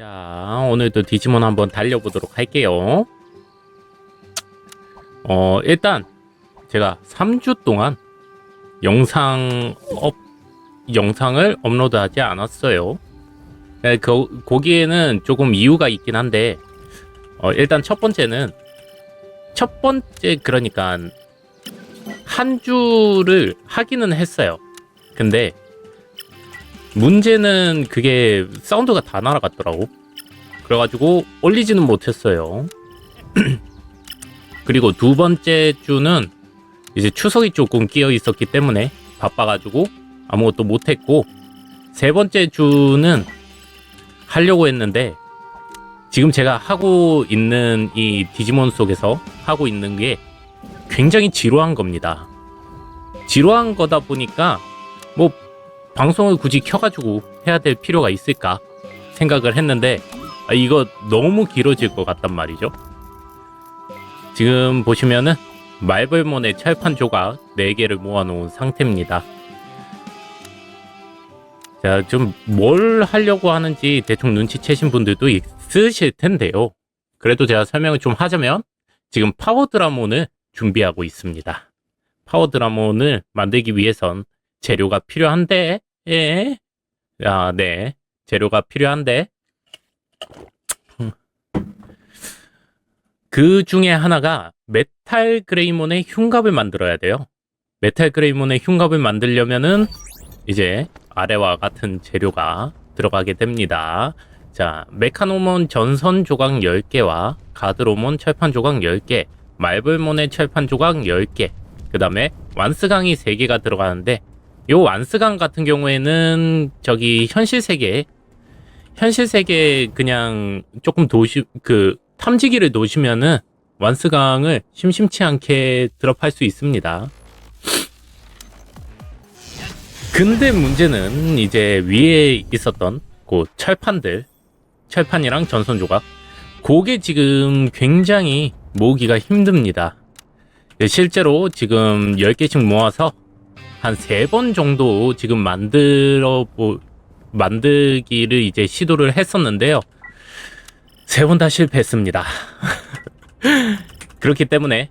자, 오늘도 디지몬 한번 달려보도록 할게요. 어, 일단 제가 3주 동안 영상 업 영상을 업로드하지 않았어요. 네, 그, 거기에는 조금 이유가 있긴 한데 어, 일단 첫 번째는 첫 번째 그러니까 한 주를 하기는 했어요. 근데 문제는 그게 사운드가 다 날아갔더라고. 그래가지고 올리지는 못했어요. 그리고 두 번째 주는 이제 추석이 조금 끼어 있었기 때문에 바빠가지고 아무것도 못했고 세 번째 주는 하려고 했는데 지금 제가 하고 있는 이 디지몬 속에서 하고 있는 게 굉장히 지루한 겁니다. 지루한 거다 보니까 뭐 방송을 굳이 켜가지고 해야 될 필요가 있을까 생각을 했는데 아, 이거 너무 길어질 것 같단 말이죠. 지금 보시면은 말벌몬의 철판 조각 4개를 모아놓은 상태입니다. 자, 좀 뭘 하려고 하는지 대충 눈치채신 분들도 있으실 텐데요. 그래도 제가 설명을 좀 하자면 지금 파워 드라몬을 준비하고 있습니다. 파워 드라몬을 만들기 위해선 재료가 필요한데, 예. 아, 네. 재료가 필요한데, 그 중에 하나가 메탈 그레이몬의 흉갑을 만들어야 돼요. 메탈 그레이몬의 흉갑을 만들려면은 이제 아래와 같은 재료가 들어가게 됩니다. 자, 메카노몬 전선 조각 10개와 가드로몬 철판 조각 10개, 말벌몬의 철판 조각 10개, 그 다음에 완스강이 3개가 들어가는데 요 완스강 같은 경우에는 저기 현실 세계 현실 세계 그냥 조금 도시 그 탐지기를 놓으시면은 완스강을 심심치 않게 드롭할 수 있습니다. 근데 문제는 이제 위에 있었던 그 철판들 철판이랑 전선 조각 그게 지금 굉장히 모으기가 힘듭니다. 네, 실제로 지금 10개씩 모아서 한 3번 정도 지금 만들어 보, 만들기를 이제 시도를 했었는데요. 세 번 다 실패했습니다. 그렇기 때문에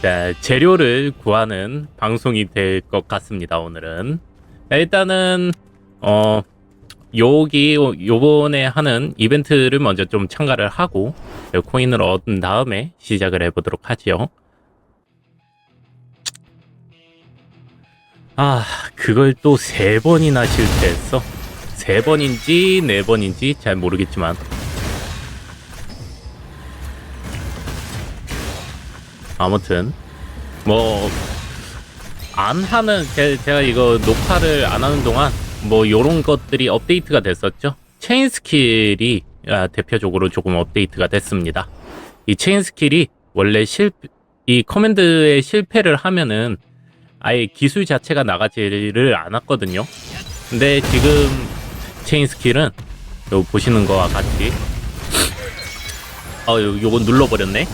자, 재료를 구하는 방송이 될 것 같습니다. 오늘은 자, 일단은 어 여기 요번에 하는 이벤트를 먼저 좀 참가를 하고 코인을 얻은 다음에 시작을 해보도록 하지요. 아, 그걸 또 세 번이나 실패했어. 세 번인지 네 번인지 잘 모르겠지만. 아무튼 뭐 안 하는 제, 제가 이거 녹화를 안 하는 동안 뭐 요런 것들이 업데이트가 됐었죠. 체인 스킬이 아, 대표적으로 조금 업데이트가 됐습니다. 이 체인 스킬이 원래 실, 이 커맨드에 실패를 하면은 아예 기술 자체가 나가지를 않았거든요. 근데 지금 체인 스킬은 요 보시는 거와 같이 어 요, 요거 눌러버렸네.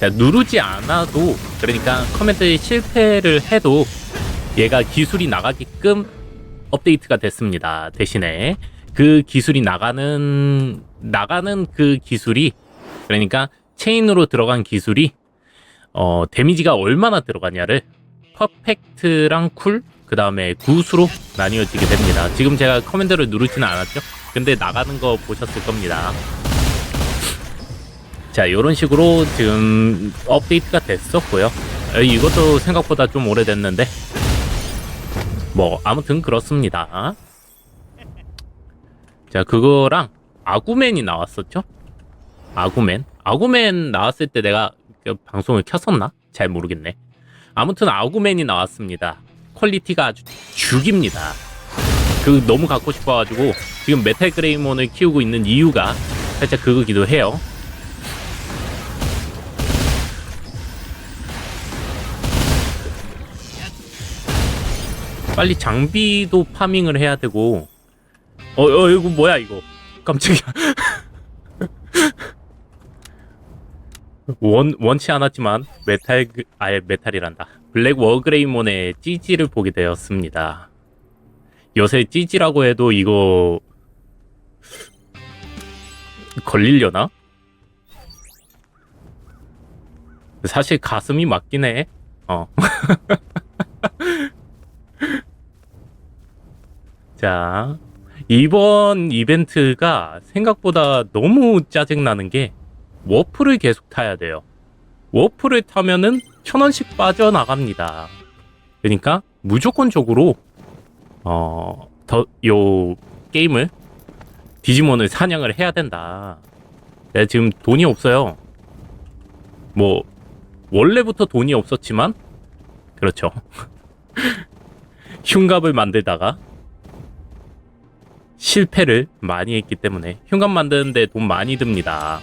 자 누르지 않아도 그러니까 커맨드에 실패를 해도 얘가 기술이 나가게끔 업데이트가 됐습니다. 대신에 그 기술이 나가는 나가는 그 기술이 그러니까 체인으로 들어간 기술이 어 데미지가 얼마나 들어가냐를 퍼펙트랑 쿨, 그 다음에 굿으로 나뉘어지게 됩니다. 지금 제가 커맨드를 누르지는 않았죠? 근데 나가는 거 보셨을 겁니다. 자, 이런 식으로 지금 업데이트가 됐었고요. 에, 이것도 생각보다 좀 오래됐는데, 뭐, 아무튼 그렇습니다. 자, 그거랑 아구맨이 나왔었죠? 아구맨? 아구맨 나왔을 때 내가 그 방송을 켰었나? 잘 모르겠네. 아무튼 아구맨이 나왔습니다. 퀄리티가 아주 죽입니다. 그 너무 갖고 싶어가지고 지금 메탈 그레이몬을 키우고 있는 이유가 살짝 그거기도 해요. 빨리 장비도 파밍을 해야 되고 어, 어 이거 뭐야 이거 깜짝이야 원, 원치 않았지만 메탈 그- 아예 메탈이란다 블랙 워그레이몬의 찌지를 보게 되었습니다 요새 찌지라고 해도 이거 걸리려나? 사실 가슴이 맞긴 해. 어. 자, 이번 이벤트가 생각보다 너무 짜증나는 게 워프를 계속 타야 돼요. 워프를 타면은 천 원씩 빠져나갑니다. 그러니까 무조건적으로 어, 더, 요 게임을 디지몬을 사냥을 해야 된다. 내가 지금 돈이 없어요. 뭐 원래부터 돈이 없었지만 그렇죠. 흉갑을 만들다가 실패를 많이 했기 때문에 흉갑 만드는데 돈 많이 듭니다.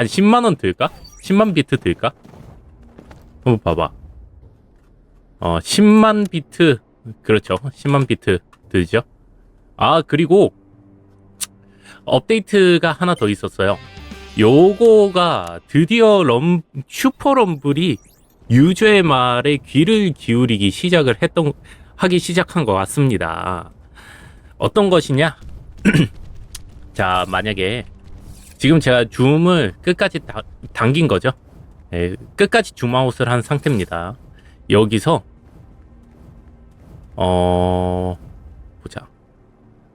한 10만 원 들까? 10만 비트 들까? 한번 봐봐. 어, 10만 비트 그렇죠. 10만 비트 들죠. 아 그리고 업데이트가 하나 더 있었어요. 요거가 드디어 럼 슈퍼 럼블이 유저의 말에 귀를 기울이기 시작을 했던 하기 시작한 것 같습니다. 어떤 것이냐? 자 만약에 지금 제가 줌을 끝까지 다- 당긴 거죠. 예, 끝까지 줌아웃을 한 상태입니다. 여기서 어 보자.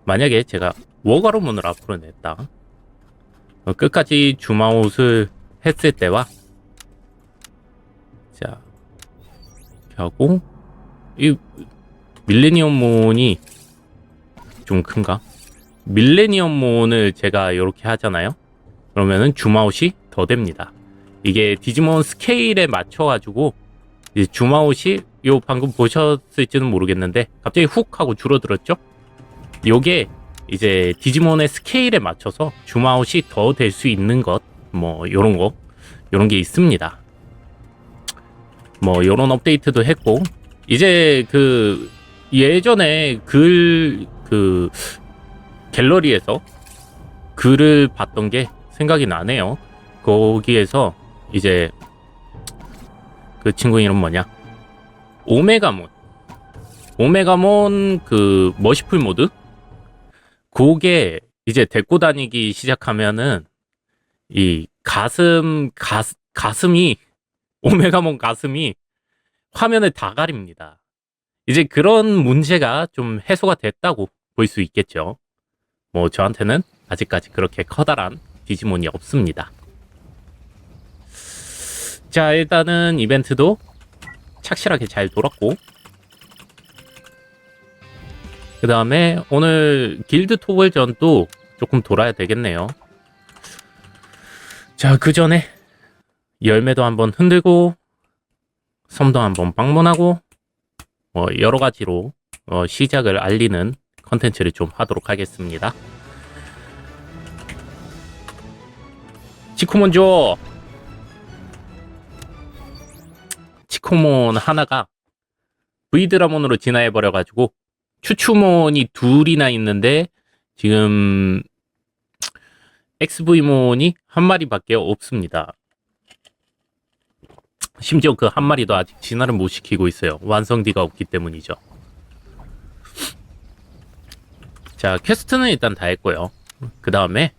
만약에 제가 워가로 문을 앞으로 냈다. 어, 끝까지 줌아웃을 했을 때와 자 하고 이 밀레니엄 몬이 좀 큰가? 밀레니엄 몬을 제가 이렇게 하잖아요. 그러면은 줌아웃이 더 됩니다. 이게 디지몬 스케일에 맞춰가지고 줌아웃이 요 방금 보셨을지는 모르겠는데 갑자기 훅 하고 줄어들었죠? 요게 이제 디지몬의 스케일에 맞춰서 줌아웃이 더 될 수 있는 것, 뭐 요런 거, 요런 게 있습니다. 뭐 요런 업데이트도 했고 이제 그 예전에 글 그 갤러리에서 글을 봤던 게 생각이 나네요. 거기에서 이제 그 친구 이름 뭐냐? 오메가몬. 오메가몬 그 머시풀 모드? 그게 이제 데리고 다니기 시작하면은 이 가슴 가, 가슴이 오메가몬 가슴이 화면을 다 가립니다. 이제 그런 문제가 좀 해소가 됐다고 볼 수 있겠죠. 뭐 저한테는 아직까지 그렇게 커다란 디지몬이 없습니다. 자, 일단은 이벤트도 착실하게 잘 돌았고 그 다음에 오늘 길드 토벌전도 조금 돌아야 되겠네요. 자, 그 전에 열매도 한번 흔들고 섬도 한번 방문하고 뭐 여러 가지로 어, 시작을 알리는 컨텐츠를 좀 하도록 하겠습니다. 치코몬 줘. 치코몬 하나가 브이드라몬으로 진화해 버려 가지고 추추몬이 둘이나 있는데 지금 XV몬이 한 마리밖에 없습니다. 심지어 그 한 마리도 아직 진화를 못 시키고 있어요. 완성디가 없기 때문이죠. 자, 퀘스트는 일단 다 했고요. 그 다음에,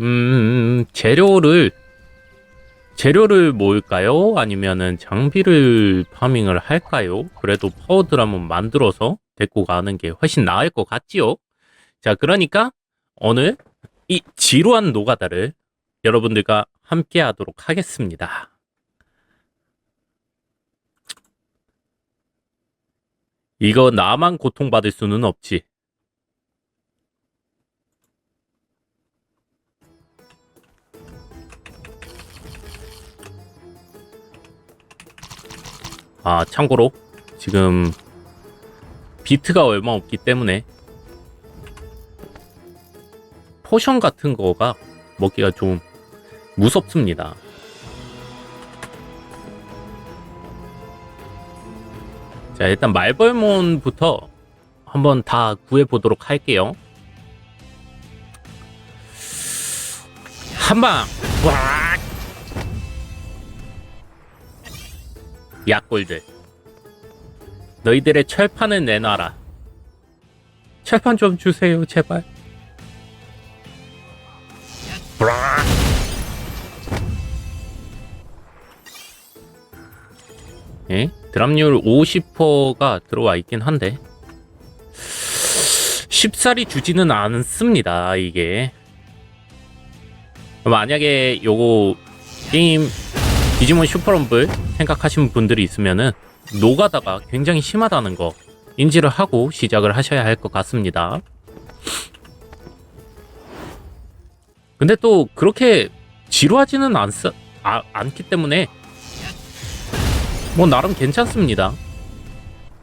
음, 재료를, 재료를 모을까요? 아니면은 장비를 파밍을 할까요? 그래도 파워들 한번 만들어서 데리고 가는 게 훨씬 나을 것 같지요? 자, 그러니까 오늘 이 지루한 노가다를 여러분들과 함께 하도록 하겠습니다. 이거 나만 고통받을 수는 없지. 아, 참고로 지금 비트가 얼마 없기 때문에 포션 같은 거가 먹기가 좀 무섭습니다. 자, 일단 말벌몬부터 한번 다 구해보도록 할게요. 한 방! 와! 약골들. 너희들의 철판을 내놔라. 철판 좀 주세요, 제발. 예? 드랍률 50%가 들어와 있긴 한데. 쉽사리 주지는 않습니다, 이게. 만약에 요거 게임 디지몬 슈퍼럼블 생각하시는 분들이 있으면은 노가다가 굉장히 심하다는 거 인지를 하고 시작을 하셔야 할 것 같습니다. 근데 또 그렇게 지루하지는 않, 아, 않기 때문에 뭐 나름 괜찮습니다.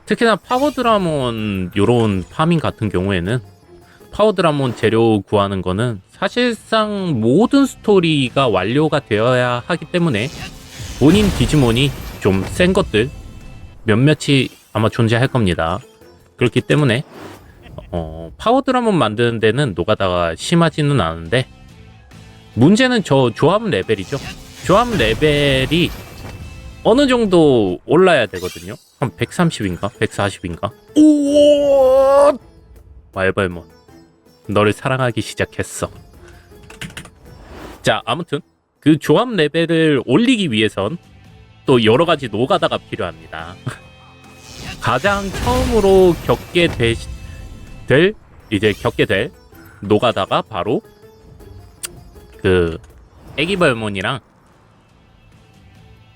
특히나 파워드라몬 요런 파밍 같은 경우에는 파워드라몬 재료 구하는 거는 사실상 모든 스토리가 완료가 되어야 하기 때문에 본인 디지몬이 좀 센 것들 몇몇이 아마 존재할 겁니다. 그렇기 때문에 어, 파워드라몬 만드는 데는 노가다가 심하지는 않은데 문제는 저 조합 레벨이죠. 조합 레벨이 어느 정도 올라야 되거든요. 한 130인가? 140인가? 오! 말벌몬. 너를 사랑하기 시작했어. 자, 아무튼 그 조합 레벨을 올리기 위해선 또 여러 가지 노가다가 필요합니다. 가장 처음으로 겪게 되, 될 이제 겪게 될 노가다가 바로 그 애기벌몬이랑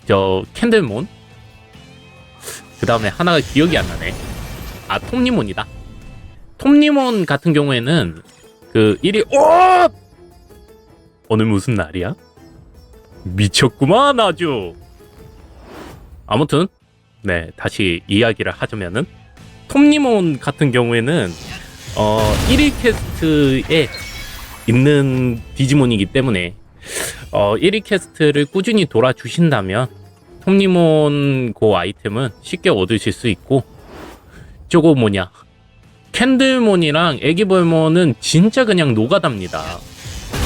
저 캔들몬? 그 다음에 하나가 기억이 안 나네. 아 톱니몬이다. 톱니몬 같은 경우에는 그 일이 오 오늘 무슨 날이야 미쳤구만 아주. 아무튼 네 다시 이야기를 하자면은 톱니몬 같은 경우에는 어 1일 캐스트에 있는 디지몬이기 때문에 어 1위 캐스트를 꾸준히 돌아주신다면 톱니몬 그 아이템은 쉽게 얻으실 수 있고 저거 뭐냐? 캔들몬이랑 애기벌몬은 진짜 그냥 노가답니다.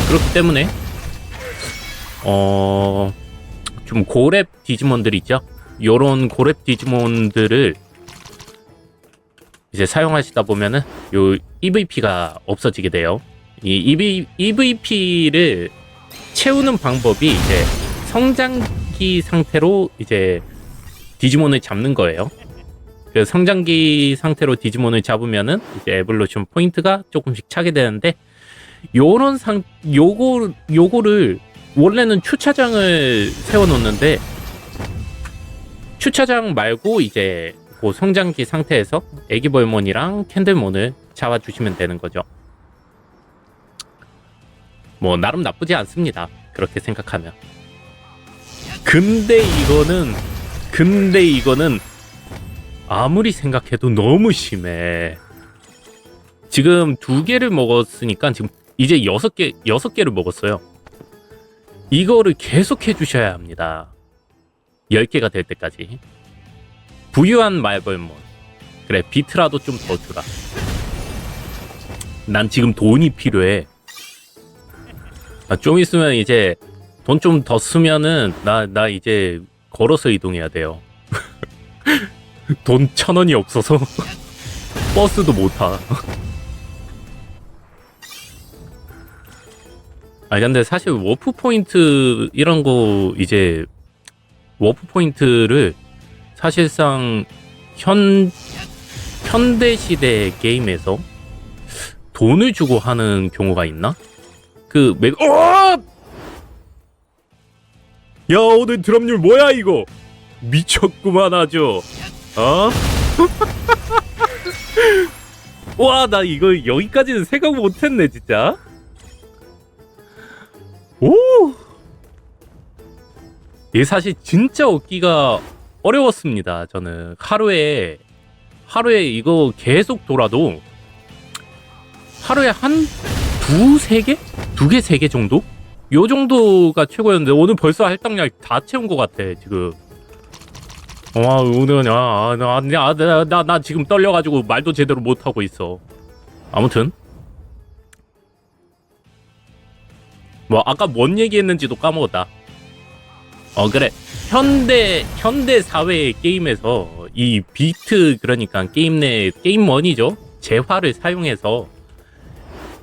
그렇기 때문에 어 좀 고렙 디지몬들 있죠 요런 고렙 디지몬들을 이제 사용하시다 보면은 요 EVP가 없어지게 돼요 이 EV, EVP를 채우는 방법이 이제 성장기 상태로 이제 디지몬을 잡는 거예요. 그 성장기 상태로 디지몬을 잡으면은 이제 에볼루션 포인트가 조금씩 차게 되는데 요런 상 요거 요거를 원래는 주차장을 세워 놓는데 주차장 말고 이제 그 성장기 상태에서 애기 벌몬이랑 캔들몬을 잡아 주시면 되는 거죠. 뭐 나름 나쁘지 않습니다. 그렇게 생각하면. 근데 이거는 근데 이거는 아무리 생각해도 너무 심해. 지금 두 개를 먹었으니까 지금 이제 여섯 개 여섯 개를 먹었어요. 이거를 계속 해주셔야 합니다. 열 개가 될 때까지. 부유한 말벌몬. 그래 비트라도 좀 더 주라. 난 지금 돈이 필요해. 아, 좀 있으면 이제 돈 좀 더 쓰면은 나, 나 이제 걸어서 이동해야 돼요. 돈 천 원이 없어서 버스도 못 타. 아 근데 사실 워프 포인트 이런 거 이제 워프 포인트를 사실상 현 현대 시대 게임에서 돈을 주고 하는 경우가 있나? 그 맥, 어! 야 오늘 드럼률 뭐야 이거? 미쳤구만 아주. 어? 와 나 이거 여기까지는 생각 못했네 진짜. 오. 이게 사실 진짜 얻기가 어려웠습니다. 저는 하루에 하루에 이거 계속 돌아도 하루에 한 두 세 개? 두 개, 세 개 정도? 요 정도가 최고였는데 오늘 벌써 할당량 다 채운 것 같아 지금. 와 오늘 나나 나 나, 나 지금 떨려가지고 말도 제대로 못 하고 있어. 아무튼 뭐 아까 뭔 얘기했는지도 까먹었다. 어 그래 현대 현대 사회의 게임에서 이 비트 그러니까 게임 내 게임 머니죠 재화를 사용해서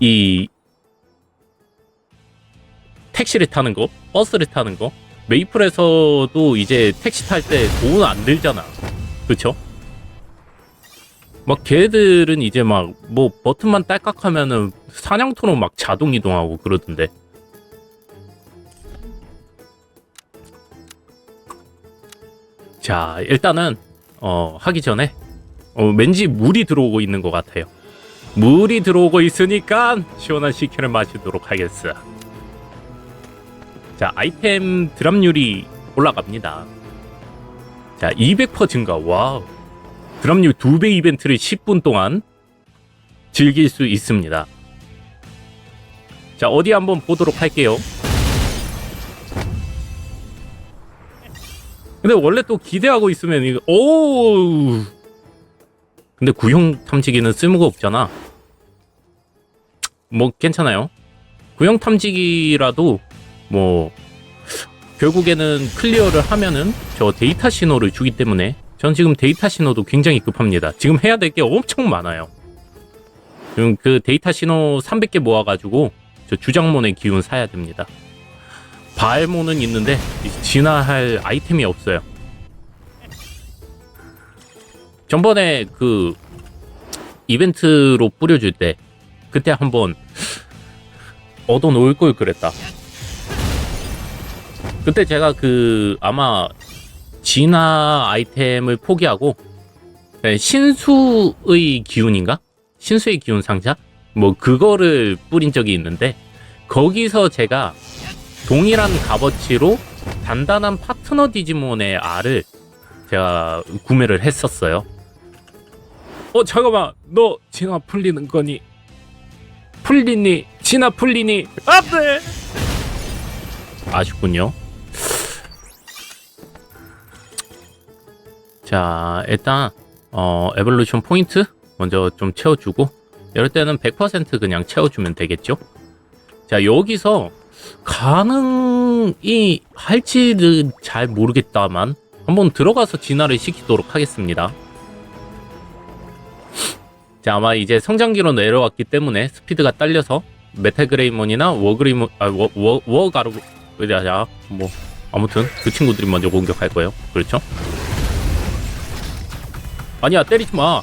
이 택시를 타는 거, 버스를 타는 거, 메이플에서도 이제 택시 탈 때 돈 안 들잖아. 그쵸? 막 걔들은 이제 막 뭐 버튼만 딸깍하면은 사냥터로 막 자동 이동하고 그러던데. 자, 일단은 어, 하기 전에 어, 왠지 물이 들어오고 있는 것 같아요. 물이 들어오고 있으니까 시원한 시키를 마시도록 하겠어. 자, 아이템 드랍률이 올라갑니다. 자, 200% 증가. 와우. 드랍률 2배 이벤트를 10분 동안 즐길 수 있습니다. 자, 어디 한번 보도록 할게요. 근데 원래 또 기대하고 있으면 이거 오 근데 구형 탐지기는 쓸모가 없잖아. 뭐 괜찮아요. 구형 탐지기라도 뭐 결국에는 클리어를 하면은 저 데이터 신호를 주기 때문에 전 지금 데이터 신호도 굉장히 급합니다. 지금 해야 될 게 엄청 많아요. 지금 그 데이터 신호 300개 모아가지고 저 주장몬의 기운 사야 됩니다. 발모는 있는데 진화할 아이템이 없어요. 전번에 그 이벤트로 뿌려줄 때 그때 한번 얻어 놓을 걸 그랬다. 그때 제가 그 아마 진화 아이템을 포기하고 네, 신수의 기운인가? 신수의 기운 상자? 뭐 그거를 뿌린 적이 있는데 거기서 제가 동일한 값어치로 단단한 파트너 디지몬의 알을 제가 구매를 했었어요. 어 잠깐만 너 진화 풀리는 거니? 풀리니? 진화 풀리니? 안돼! 아쉽군요. 자 일단 어 에볼루션 포인트 먼저 좀 채워주고 이럴 때는 100% 그냥 채워주면 되겠죠. 자 여기서 가능이 할지는 잘 모르겠다만 한번 들어가서 진화를 시키도록 하겠습니다. 자 아마 이제 성장기로 내려왔기 때문에 스피드가 딸려서 메탈그레이몬이나 워그리몬 아워 워가루 자, 뭐 아무튼 그 친구들이 먼저 공격할 거예요. 그렇죠? 아니야 때리지 마.